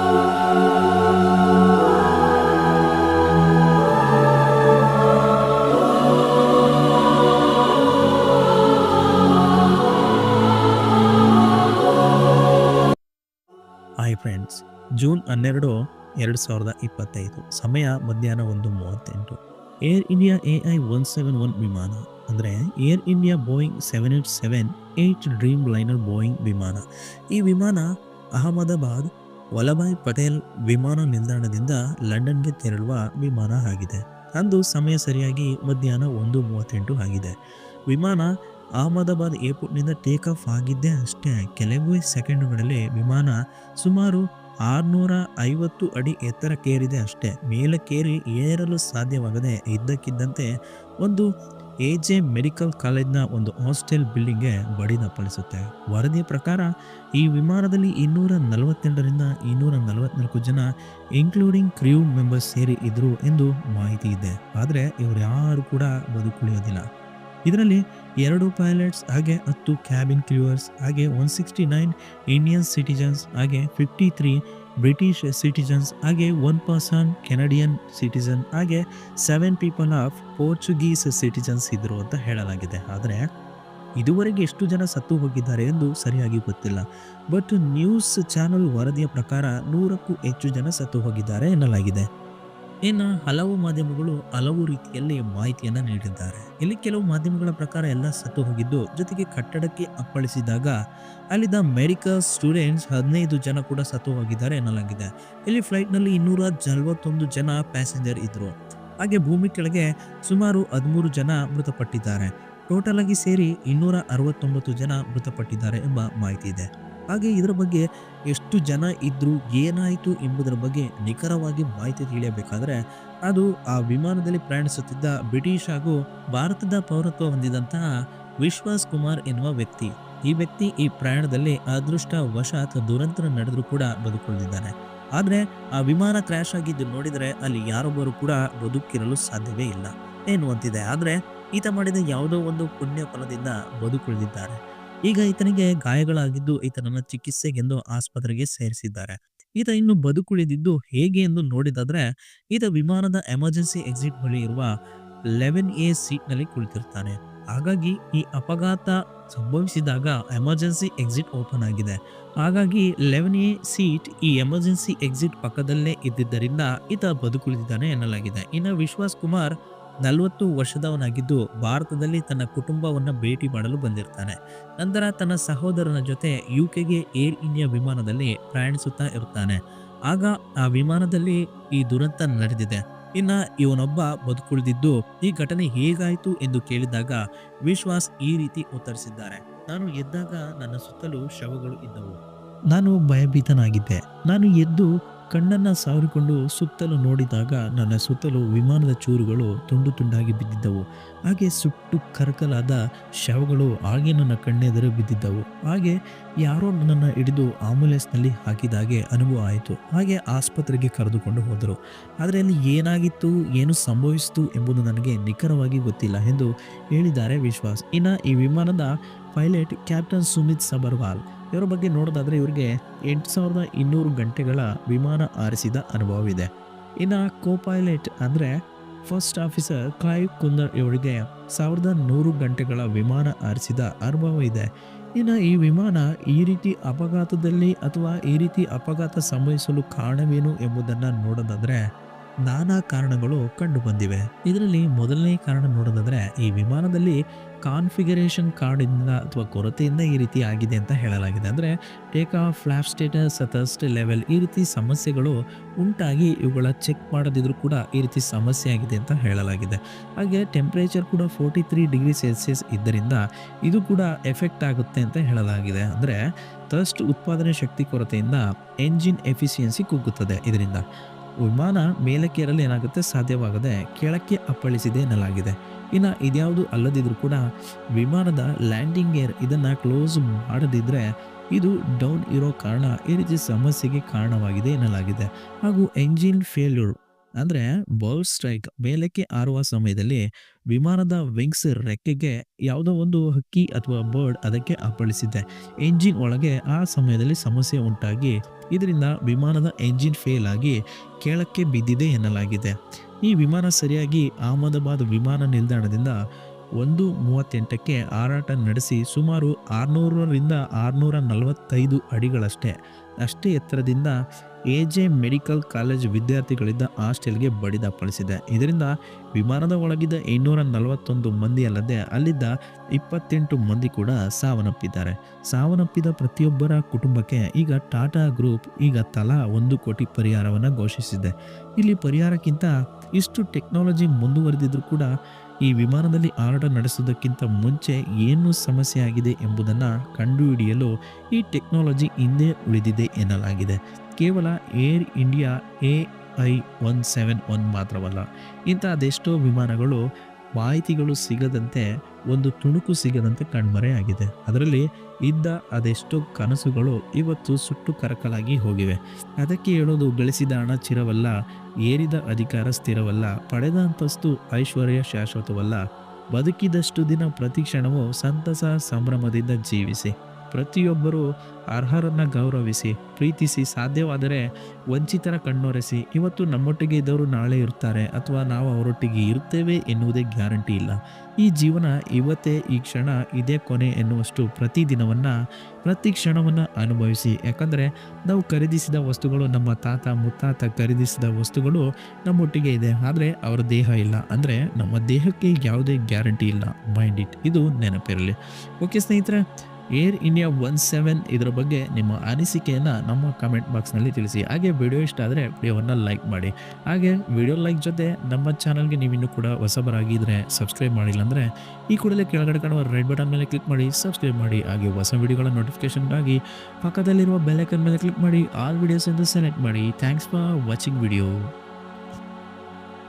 Hi friends, June ಹನ್ನೆರಡು ಎರಡು ಸಾವಿರದ ಇಪ್ಪತ್ತೈದು, ಸಮಯ ಮಧ್ಯಾಹ್ನ ಒಂದು ಮೂವತ್ತೆಂಟು. Air India A I one seven one ವಿಮಾನ, ಅಂದರೆ Air India Boeing seven eight seven eight Dreamliner Boeing ವಿಮಾನ. ಈ ವಿಮಾನ ಅಹಮದಾಬಾದ್ ವಲ್ಲಭಾಯ್ ಪಟೇಲ್ ವಿಮಾನ ನಿಲ್ದಾಣದಿಂದ ಲಂಡನ್ಗೆ ತೆರಳುವ ವಿಮಾನ ಆಗಿದೆ. ಅಂದು ಸಮಯ ಸರಿಯಾಗಿ ಮಧ್ಯಾಹ್ನ ಒಂದು ಮೂವತ್ತೆಂಟು ಆಗಿದೆ. ವಿಮಾನ ಅಹಮದಾಬಾದ್ ಏರ್ಪೋರ್ಟ್ನಿಂದ ಟೇಕ್ ಆಫ್ ಆಗಿದ್ದೇ ಅಷ್ಟೇ. ಕೆಲವೇ ಸೆಕೆಂಡುಗಳಲ್ಲಿ ವಿಮಾನ ಸುಮಾರು ಆರುನೂರ ಐವತ್ತು ಅಡಿ ಎತ್ತರಕ್ಕೇರಿದೆ ಅಷ್ಟೇ. ಮೇಲಕ್ಕೇರಿ ಏರಲು ಸಾಧ್ಯವಾಗದೆ ಇದ್ದಕ್ಕಿದ್ದಂತೆ ಒಂದು ಎ ಜೆ ಮೆಡಿಕಲ್ ಕಾಲೇಜ್ನ ಒಂದು ಹಾಸ್ಟೆಲ್ ಬಿಲ್ಡಿಂಗ್ಗೆ ಬಡಿದಪ್ಪಳಿಸುತ್ತೆ ವರದಿಯ ಪ್ರಕಾರ ಈ ವಿಮಾನದಲ್ಲಿ ಇನ್ನೂರ ನಲವತ್ತೆರಡರಿಂದ ಇನ್ನೂರ ನಲವತ್ನಾಲ್ಕು ಜನ ಇನ್ಕ್ಲೂಡಿಂಗ್ ಕ್ರ್ಯೂ ಮೆಂಬರ್ಸ್ ಸೇರಿ ಇದ್ರು ಎಂದು ಮಾಹಿತಿ ಇದೆ. ಆದರೆ ಇವರು ಯಾರು ಕೂಡ ಬದುಕುಳಿಯೋದಿಲ್ಲ ಇದರಲ್ಲಿ ಎರಡು ಪೈಲಟ್ಸ್ ಹಾಗೆ ಹತ್ತು ಕ್ಯಾಬಿನ್ ಕ್ಲೂವರ್ಸ್ ಹಾಗೆ one sixty nine Indian citizens ಹಾಗೆ ಫಿಫ್ಟಿ ತ್ರೀ ಬ್ರಿಟಿಷ್ ಸಿಟಿಜನ್ಸ್ ಹಾಗೆ ಒನ್ ಪರ್ಸನ್ ಕೆನಡಿಯನ್ ಸಿಟಿಜನ್ ಹಾಗೆ seven people of Portuguese citizens ಇದ್ದರು ಅಂತ ಹೇಳಲಾಗಿದೆ. ಆದರೆ ಇದುವರೆಗೆ ಎಷ್ಟು ಜನ ಸತ್ತು ಹೋಗಿದ್ದಾರೆ ಎಂದು ಸರಿಯಾಗಿ ಗೊತ್ತಿಲ್ಲ. ಬಟ್ ನ್ಯೂಸ್ ಚಾನಲ್ ವರದಿಯ ಪ್ರಕಾರ ನೂರಕ್ಕೂ ಹೆಚ್ಚು ಜನ ಸತ್ತು ಹೋಗಿದ್ದಾರೆ ಎನ್ನಲಾಗಿದೆ. ಇನ್ನು ಹಲವು ಮಾಧ್ಯಮಗಳು ಹಲವು ರೀತಿಯಲ್ಲಿ ಮಾಹಿತಿಯನ್ನು ನೀಡಿದ್ದಾರೆ. ಇಲ್ಲಿ ಕೆಲವು ಮಾಧ್ಯಮಗಳ ಪ್ರಕಾರ ಎಲ್ಲ ಸತ್ತು ಹೋಗಿದ್ದು, ಜೊತೆಗೆ ಕಟ್ಟಡಕ್ಕೆ ಅಪ್ಪಳಿಸಿದಾಗ ಅಲ್ಲಿದ್ದ ಮೆಡಿಕಲ್ ಸ್ಟೂಡೆಂಟ್ಸ್ ಹದಿನೈದು ಜನ ಕೂಡ ಸತ್ತು ಹೋಗಿದ್ದಾರೆ ಎನ್ನಲಾಗಿದೆ. ಇಲ್ಲಿ ಫ್ಲೈಟ್ನಲ್ಲಿ ಇನ್ನೂರ ನಲವತ್ತೊಂದು ಜನ ಪ್ಯಾಸೆಂಜರ್ ಇದ್ದರು ಹಾಗೆ ಭೂಮಿ ಕೆಳಗೆ ಸುಮಾರು ಹದಿಮೂರು ಜನ ಮೃತಪಟ್ಟಿದ್ದಾರೆ. ಟೋಟಲ್ ಆಗಿ ಸೇರಿ ಇನ್ನೂರ ಅರವತ್ತೊಂಬತ್ತು ಜನ ಮೃತಪಟ್ಟಿದ್ದಾರೆ ಎಂಬ ಮಾಹಿತಿ ಇದೆ. ಹಾಗೆ ಇದರ ಬಗ್ಗೆ ಎಷ್ಟು ಜನ ಇದ್ರು ಏನಾಯಿತು ಎಂಬುದರ ಬಗ್ಗೆ ನಿಖರವಾಗಿ ಮಾಹಿತಿ ತಿಳಿಯಬೇಕಾದರೆ ಅದು ಆ ವಿಮಾನದಲ್ಲಿ ಪ್ರಯಾಣಿಸುತ್ತಿದ್ದ ಬ್ರಿಟಿಷ್ ಹಾಗೂ ಭಾರತದ ಪೌರತ್ವ ಹೊಂದಿದಂತಹ ವಿಶ್ವಾಸ್ ಕುಮಾರ್ ಎನ್ನುವ ವ್ಯಕ್ತಿ. ಈ ವ್ಯಕ್ತಿ ಈ ಪ್ರಯಾಣದಲ್ಲಿ ಅದೃಷ್ಟ ವಶಾತ್ ದುರಂತರ ನಡೆದರೂ ಕೂಡ ಬದುಕೊಳ್ಳಿದ್ದಾನೆ ಆದರೆ ಆ ವಿಮಾನ ಕ್ರ್ಯಾಶ್ ಆಗಿದ್ದು ನೋಡಿದರೆ ಅಲ್ಲಿ ಯಾರೊಬ್ಬರು ಕೂಡ ಬದುಕಿರಲು ಸಾಧ್ಯವೇ ಇಲ್ಲ. ಎನ್ನುವಂತಿದೆ ಆದರೆ ಈತ ಮಾಡಿದ ಯಾವುದೋ ಒಂದು ಪುಣ್ಯ ಫಲದಿಂದ ಬದುಕುಳಿದಿದ್ದಾರೆ. ಈಗ ಈತನಿಗೆ ಗಾಯಗಳಾಗಿದ್ದು ಈತನನ್ನ ಚಿಕಿತ್ಸೆಗೆಂದು ಆಸ್ಪತ್ರೆಗೆ ಸೇರಿಸಿದ್ದಾರೆ. ಈತ ಇನ್ನು ಬದುಕುಳಿದಿದ್ದು ಹೇಗೆ ಎಂದು ನೋಡಿದಾದ್ರೆ, ಈತ ವಿಮಾನದ ಎಮರ್ಜೆನ್ಸಿ ಎಕ್ಸಿಟ್ ಬಳಿ ಇರುವ ಲೆವೆನ್ ಎ ಸೀಟ್ನಲ್ಲಿ ಕುಳಿತಿರ್ತಾನೆ. ಹಾಗಾಗಿ ಈ ಅಪಘಾತ ಸಂಭವಿಸಿದಾಗ ಎಮರ್ಜೆನ್ಸಿ ಎಕ್ಸಿಟ್ ಓಪನ್ ಆಗಿದೆ. ಹಾಗಾಗಿ ಲೆವೆನ್ ಎ ಸೀಟ್ ಈ ಎಮರ್ಜೆನ್ಸಿ ಎಕ್ಸಿಟ್ ಪಕ್ಕದಲ್ಲೇ ಇದ್ದಿದ್ದರಿಂದ ಈತ ಬದುಕುಳಿದಿದ್ದಾನೆ ಎನ್ನಲಾಗಿದೆ. ಇನ್ನು ವಿಶ್ವಾಸ್ ಕುಮಾರ್ ನಲವತ್ತು ವರ್ಷದವನಾಗಿದ್ದು ಭಾರತದಲ್ಲಿ ತನ್ನ ಕುಟುಂಬವನ್ನು ಭೇಟಿ ಮಾಡಲು ಬಂದಿರ್ತಾನೆ. ನಂತರ ತನ್ನ ಸಹೋದರನ ಜೊತೆ ಯು ಕೆಗೆ ಏರ್ ಇಂಡಿಯಾ ವಿಮಾನದಲ್ಲಿ ಪ್ರಯಾಣಿಸುತ್ತಾ ಇರುತ್ತಾನೆ ಆಗ ಆ ವಿಮಾನದಲ್ಲಿ ಈ ದುರಂತ ನಡೆದಿದೆ. ಇನ್ನು ಇವನೊಬ್ಬ ಬದುಕುಳಿದಿದ್ದು ಈ ಘಟನೆ ಹೇಗಾಯಿತು ಎಂದು ಕೇಳಿದಾಗ ವಿಶ್ವಾಸ್ ಈ ರೀತಿ ಉತ್ತರಿಸಿದ್ದಾರೆ. ನಾನು ಎದ್ದಾಗ ನನ್ನ ಸುತ್ತಲೂ ಶವಗಳು ಇದ್ದವು. ನಾನು ಭಯಭೀತನಾಗಿದ್ದೆ. ನಾನು ಎದ್ದು ಕಣ್ಣನ್ನ ಸಾವಿರಿಕೊಂಡು ಸುತ್ತಲೂ ನೋಡಿದಾಗ ನನ್ನ ಸುತ್ತಲೂ ವಿಮಾನದ ಚೂರುಗಳು ತುಂಡು ತುಂಡಾಗಿ ಬಿದ್ದಿದ್ದವು. ಹಾಗೆ ಸುಟ್ಟು ಕರಕಲಾದ ಶವಗಳು ಹಾಗೆ ನನ್ನ ಕಣ್ಣೆದುರು ಬಿದ್ದಿದ್ದವು. ಹಾಗೆ ಯಾರೋ ನನ್ನನ್ನು ಹಿಡಿದು ಆಂಬುಲೆನ್ಸ್ನಲ್ಲಿ ಹಾಕಿದಾಗೆ ಅನುಭವ ಆಯಿತು. ಹಾಗೆ ಆಸ್ಪತ್ರೆಗೆ ಕರೆದುಕೊಂಡು ಹೋದರು. ಆದರೆ ಅಲ್ಲಿ ಏನಾಗಿತ್ತು, ಏನು ಸಂಭವಿಸಿತು ಎಂಬುದು ನನಗೆ ನಿಖರವಾಗಿ ಗೊತ್ತಿಲ್ಲ ಎಂದು ಹೇಳಿದ್ದಾರೆ ವಿಶ್ವಾಸ್. ಇನ್ನು ಈ ವಿಮಾನದ ಪೈಲಟ್ ಕ್ಯಾಪ್ಟನ್ ಸುಮಿತ್ ಸಬರ್ವಾಲ್. ಇವರ ಬಗ್ಗೆ ನೋಡೋದಾದರೆ ಇವರಿಗೆ ಎಂಟು ಸಾವಿರದ ಇನ್ನೂರು ಗಂಟೆಗಳ ವಿಮಾನ ಹಾರಿಸಿದ ಅನುಭವವಿದೆ. ಇನ್ನು ಕೋ ಪೈಲಟ್ ಅಂದರೆ ಫಸ್ಟ್ ಆಫೀಸರ್ ಕಾಯ್ ಕುಂದರ್ ಇವರಿಗೆ ಸಾವಿರದ ನೂರು ಗಂಟೆಗಳ ವಿಮಾನ ಹಾರಿಸಿದ ಅನುಭವ ಇದೆ ಇನ್ನು ಈ ವಿಮಾನ ಈ ರೀತಿ ಅಪಘಾತದಲ್ಲಿ ಅಥವಾ ಈ ರೀತಿ ಅಪಘಾತ ಸಂಭವಿಸಲು ಕಾರಣವೇನು ಎಂಬುದನ್ನು ನೋಡೋದಾದರೆ ನಾನಾ ಕಾರಣಗಳು ಕಂಡು ಬಂದಿವೆ. ಇದರಲ್ಲಿ ಮೊದಲನೇ ಕಾರಣ ನೋಡೋದಾದರೆ ಈ ವಿಮಾನದಲ್ಲಿ ಕಾನ್ಫಿಗರೇಷನ್ ಕಾರ್ಡಿಂದ ಅಥವಾ ಕೊರತೆಯಿಂದ ಈ ರೀತಿ ಆಗಿದೆ ಅಂತ ಹೇಳಲಾಗಿದೆ. ಅಂದರೆ ಟೇಕ್ ಆಫ್ ಫ್ಲಾಪ್ ಸ್ಟೇಟಸ್ ಅಥಸ್ಟ್ ಲೆವೆಲ್ ಈ ರೀತಿ ಸಮಸ್ಯೆಗಳು ಉಂಟಾಗಿ ಇವುಗಳ ಚೆಕ್ ಮಾಡದಿದ್ರೂ ಕೂಡ ಈ ರೀತಿ ಸಮಸ್ಯೆ ಆಗಿದೆ ಅಂತ ಹೇಳಲಾಗಿದೆ. ಹಾಗೆ ಟೆಂಪ್ರೇಚರ್ ಕೂಡ ಫೋರ್ಟಿ ತ್ರೀ ಡಿಗ್ರಿ ಸೆಲ್ಸಿಯಸ್ ಇದ್ದರಿಂದ ಇದು ಕೂಡ ಎಫೆಕ್ಟ್ ಆಗುತ್ತೆ ಅಂತ ಹೇಳಲಾಗಿದೆ. ಅಂದರೆ ಥರ್ಸ್ಟ್ ಉತ್ಪಾದನೆ ಶಕ್ತಿ ಕೊರತೆಯಿಂದ ಎಂಜಿನ್ ಎಫಿಷಿಯನ್ಸಿ ಕುಗ್ಗುತ್ತದೆ ಇದರಿಂದ. ವಿಮಾನ ಮೇಲಕ್ಕೆ ಏರಲು ಏನಾಗುತ್ತೆ ಸಾಧ್ಯವಾಗದೆ ಕೆಳಕ್ಕೆ ಅಪ್ಪಳಿಸಿದೆ ಎನ್ನಲಾಗಿದೆ. ಇನ್ನು ಇದ್ಯಾವುದು ಅಲ್ಲದಿದ್ದರೂ ಕೂಡ ವಿಮಾನದ ಲ್ಯಾಂಡಿಂಗ್ ಗೇರ್ ಇದನ್ನು ಕ್ಲೋಸ್ ಮಾಡದಿದ್ದರೆ ಇದು ಡೌನ್ ಇರೋ ಕಾರಣ ಈ ರೀತಿ ಸಮಸ್ಯೆಗೆ ಕಾರಣವಾಗಿದೆ ಎನ್ನಲಾಗಿದೆ. ಹಾಗೂ ಎಂಜಿನ್ ಫೇಲ್ಯೂರ್ ಅಂದರೆ ಬರ್ಡ್ ಸ್ಟ್ರೈಕ್ ಮೇಲಕ್ಕೆ ಹಾರುವ ಸಮಯದಲ್ಲಿ ವಿಮಾನದ ವಿಂಗ್ಸ್ ರೆಕ್ಕೆಗೆ ಯಾವುದೋ ಒಂದು ಹಕ್ಕಿ ಅಥವಾ ಬರ್ಡ್ ಅದಕ್ಕೆ ಅಪ್ಪಳಿಸಿದೆ. ಎಂಜಿನ್ ಒಳಗೆ ಆ ಸಮಯದಲ್ಲಿ ಸಮಸ್ಯೆ ಉಂಟಾಗಿ ಇದರಿಂದ ವಿಮಾನದ ಎಂಜಿನ್ ಫೇಲ್ ಆಗಿ ಕೆಳಕ್ಕೆ ಬಿದ್ದಿದೆ ಎನ್ನಲಾಗಿದೆ. ಈ ವಿಮಾನ ಸರಿಯಾಗಿ ಅಹಮದಾಬಾದ್ ವಿಮಾನ ನಿಲ್ದಾಣದಿಂದ ಒಂದು ಮೂವತ್ತೆಂಟಕ್ಕೆ ಹಾರಾಟ ನಡೆಸಿ ಸುಮಾರು ಆರುನೂರರಿಂದ ಆರುನೂರ ನಲವತ್ತೈದು ಅಡಿಗಳಷ್ಟೇ. ಅಷ್ಟೇ ಎತ್ತರದಿಂದ ಎ ಜೆ ಮೆಡಿಕಲ್ ಕಾಲೇಜ್ ವಿದ್ಯಾರ್ಥಿಗಳಿದ್ದ ಹಾಸ್ಟೆಲ್ಗೆ ಬಡಿದಾಪಡಿಸಿದೆ. ಇದರಿಂದ ವಿಮಾನದ ಒಳಗಿದ್ದ ಇನ್ನೂರ ನಲವತ್ತೊಂದು ಮಂದಿ ಅಲ್ಲದೆ ಅಲ್ಲಿದ್ದ ಇಪ್ಪತ್ತೆಂಟು ಮಂದಿ ಕೂಡ ಸಾವನ್ನಪ್ಪಿದ್ದಾರೆ. ಸಾವನ್ನಪ್ಪಿದ ಪ್ರತಿಯೊಬ್ಬರ ಕುಟುಂಬಕ್ಕೆ ಈಗ ಟಾಟಾ ಗ್ರೂಪ್ ಈಗ ತಲಾ ಒಂದು ಕೋಟಿ ಪರಿಹಾರವನ್ನು ಘೋಷಿಸಿದೆ. ಇಲ್ಲಿ ಪರಿಹಾರಕ್ಕಿಂತ ಇಷ್ಟು ಟೆಕ್ನಾಲಜಿ ಮುಂದುವರೆದಿದ್ರೂ ಕೂಡ ಈ ವಿಮಾನದಲ್ಲಿ ಹಾರಾಟ ನಡೆಸುವುದಕ್ಕಿಂತ ಮುಂಚೆ ಏನು ಸಮಸ್ಯೆ ಆಗಿದೆ ಎಂಬುದನ್ನು ಕಂಡುಹಿಡಿಯಲು ಈ ಟೆಕ್ನಾಲಜಿ ಹಿಂದೆ ಉಳಿದಿದೆ ಎನ್ನಲಾಗಿದೆ. ಕೇವಲ Air India A I one seven one ಮಾತ್ರವಲ್ಲ ಇಂಥ ಅದೆಷ್ಟೋ ವಿಮಾನಗಳು ಮಾಹಿತಿಗಳು ಸಿಗದಂತೆ ಒಂದು ತುಣುಕು ಸಿಗದಂತೆ ಕಣ್ಮರೆಯಾಗಿದೆ. ಅದರಲ್ಲಿ ಇದ್ದ ಅದೆಷ್ಟೋ ಕನಸುಗಳು ಇವತ್ತು ಸುಟ್ಟು ಕರಕಲಾಗಿ ಹೋಗಿವೆ. ಅದಕ್ಕೆ ಹೇಳೋದು, ಗಳಿಸಿದ ಹಣ ಚಿರವಲ್ಲ, ಏರಿದ ಅಧಿಕಾರ ಸ್ಥಿರವಲ್ಲ ಪಡೆದ ಅಂತಸ್ತು ಐಶ್ವರ್ಯ ಶಾಶ್ವತವಲ್ಲ, ಬದುಕಿದಷ್ಟು ದಿನ ಪ್ರತಿ ಕ್ಷಣವೂ ಸಂತಸ ಸಂಭ್ರಮದಿಂದ ಜೀವಿಸಿ. ಪ್ರತಿಯೊಬ್ಬರೂ ಅರ್ಹರನ್ನು ಗೌರವಿಸಿ, ಪ್ರೀತಿಸಿ, ಸಾಧ್ಯವಾದರೆ ವಂಚಿತರ ಕಣ್ಣೊರೆಸಿ, ಇವತ್ತು ನಮ್ಮೊಟ್ಟಿಗೆ ಇದ್ದವರು ನಾಳೆ ಇರ್ತಾರೆ ಅಥವಾ ನಾವು ಅವರೊಟ್ಟಿಗೆ ಇರ್ತೇವೆ ಎನ್ನುವುದೇ ಗ್ಯಾರಂಟಿ ಇಲ್ಲ. ಈ ಜೀವನ ಇವತ್ತೇ, ಈ ಕ್ಷಣ ಇದೇ ಕೊನೆ ಎನ್ನುವಷ್ಟು ಪ್ರತಿ ದಿನವನ್ನು ಪ್ರತಿ ಕ್ಷಣವನ್ನು ಅನುಭವಿಸಿ. ಯಾಕಂದರೆ ನಾವು ಖರೀದಿಸಿದ ವಸ್ತುಗಳು, ನಮ್ಮ ತಾತ, ಮುತ್ತಾತ ಖರೀದಿಸಿದ ವಸ್ತುಗಳು ನಮ್ಮೊಟ್ಟಿಗೆ ಇದೆ. ಆದರೆ ಅವರ ದೇಹ ಇಲ್ಲ. ಅಂದರೆ ನಮ್ಮ ದೇಹಕ್ಕೆ ಯಾವುದೇ ಗ್ಯಾರಂಟಿ ಇಲ್ಲ. Mind it. ಇದು ನೆನಪಿರಲಿ. ಓಕೆ ಸ್ನೇಹಿತರೆ ಏರ್ ಇಂಡಿಯಾ ಒನ್ ಸೆವೆನ್ ಇದರ ಬಗ್ಗೆ ನಿಮ್ಮ ಅನಿಸಿಕೆಯನ್ನು ನಮ್ಮ ಕಮೆಂಟ್ ಬಾಕ್ಸ್ನಲ್ಲಿ ತಿಳಿಸಿ. ಹಾಗೆ ವಿಡಿಯೋ ಇಷ್ಟ ಆದರೆ ವಿಡಿಯೋವನ್ನು ಲೈಕ್ ಮಾಡಿ. ಹಾಗೆ ವಿಡಿಯೋ ಲೈಕ್ ಜೊತೆ ನಮ್ಮ ಚಾನಲ್ಗೆ ನೀವಿನ್ನೂ ಕೂಡ ಹೊಸಬರಾಗಿದ್ದರೆ ಸಬ್ಸ್ಕ್ರೈಬ್ ಮಾಡಿಲ್ಲ ಅಂದರೆ ಈ ಕೂಡಲೇ ಕೆಳಗಡೆ ಕಾಣುವ ರೆಡ್ ಬಟನ್ ಮೇಲೆ ಕ್ಲಿಕ್ ಮಾಡಿ ಸಬ್ಸ್ಕ್ರೈಬ್ ಮಾಡಿ, ಹಾಗೆ ಹೊಸ ವಿಡಿಯೋಗಳ ನೋಟಿಫಿಕೇಷನ್ಗಾಗಿ ಪಕ್ಕದಲ್ಲಿರುವ ಬೆಲೆಕನ್ ಮೇಲೆ ಕ್ಲಿಕ್ ಮಾಡಿ ಆಲ್ ವಿಡಿಯೋಸ್ ಎಂದು ಸೆಲೆಕ್ಟ್ ಮಾಡಿ. Thanks for watching video